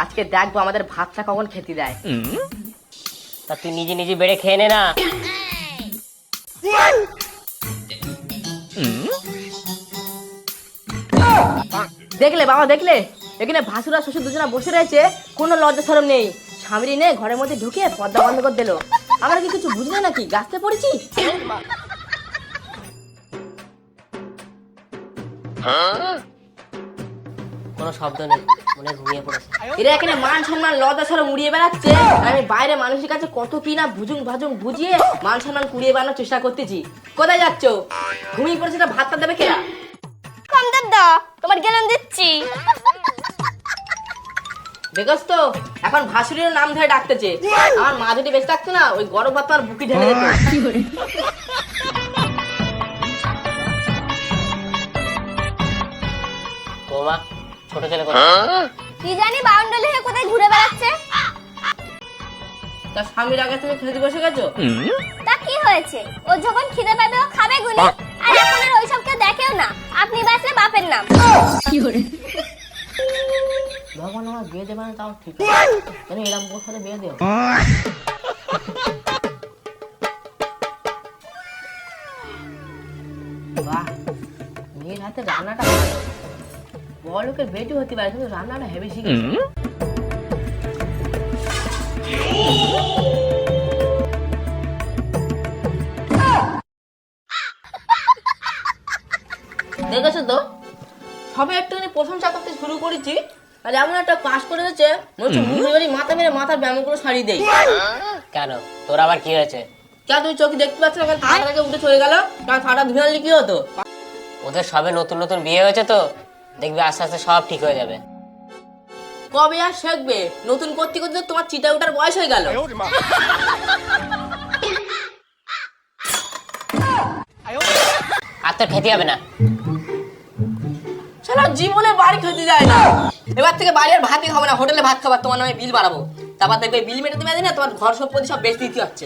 আজকে দেখব আমাদের ভাতটা কখন খেতে দেয়। তা তুই নিজে নিজে বেড়ে খেয়ে নে না। দেখলে বাবা দেখলে? এখানে ভাসুরা শ্বশুর দুজনা বসে রয়েছে কোনো লজ্জা সরম নেই। স্বামী নেই ঘরের মধ্যে ঢুকে পর্দা বন্ধ করে দিল। আমরা কি কিছু বুঝলে নাকি? গাছতে পড়েছি? কোনো শব্দ নেই মনে ঘুমিয়ে পড়েছে। এরা এখানে মান সম্মান লজ্জা সরম উড়িয়ে বেড়াচ্ছে। আমি বাইরে মানুষের কাছে কত কি না ভুজুং ভাজুং বুঝিয়ে মান সম্মান কুড়িয়ে বেড়ানোর চেষ্টা করতেছি। কোথায় যাচ্ছ? ঘুমিয়ে পড়েছে তা ভাতটা দেবে কেনা কম দাম দাও তোমার গেলাম দিচ্ছি। দেখোস তো এখন ভাসুরের নাম ধরে ডাকতেছে। আমার মা যদি বেঁচে থাকতো না ওই গরম ভাত আর বুকি ঢেলে দিত। বৌমা ছোট ছেলে কি জানি বাউন্ডারি হয়ে কোথায় ঘুরে বেড়াচ্ছে। তার স্বামীর আগে তুমি খেতে বসে গেছো? তা কি হয়েছে? ও যখন খিদে পাবে ও খাবে গুলি আর এখন আর ওইসব কেউ দেখেও না। আপনি বাঁচলে বাপের নাম। ভগবান আমার বিয়ে দেবে না তাও ঠিক। আছে এরকম কোর বিয়ে দেও। বাহ মেয়ের হাতে রান্নাটা। বড় লোকের বেটি হতে পারে কিন্তু রান্নাটা হেভি শিখেছে। দেখেছ তো? সবে একটুখানি প্রশংসা করতে শুরু করেছি আর এমন একটা কাজ করে বাড়ি মাথা মেরে মাথার ব্যায়াম করে সারিয়ে দেয় কেন? তোর আবার কি হয়েছে? কেন তুই চোখে দেখতে পাচ্ছ না কেন উঠে চলে গেল কারণ থাটা ধুয়ে আনলে কি হতো। ওদের সবে নতুন নতুন বিয়ে হয়েছে তো দেখবি আস্তে আস্তে সব ঠিক হয়ে যাবে। কবে আর শিখবে? নতুন করতে করতে তোমার চিটা ওঠার বয়স হয়ে গেল। আর তোর খেতে হবে না। সারা জীবনে বাড়ি খেতে যায় না। এবার থেকে বাড়ি আর ভাতই খাব না হোটেলে ভাত খাবার তোমার নামে বিল বাড়াবো। তারপর দেখবে বিল মেটে তুমি না তোমার ঘর সম্পত্তি সব বেশি দিতে হচ্ছে।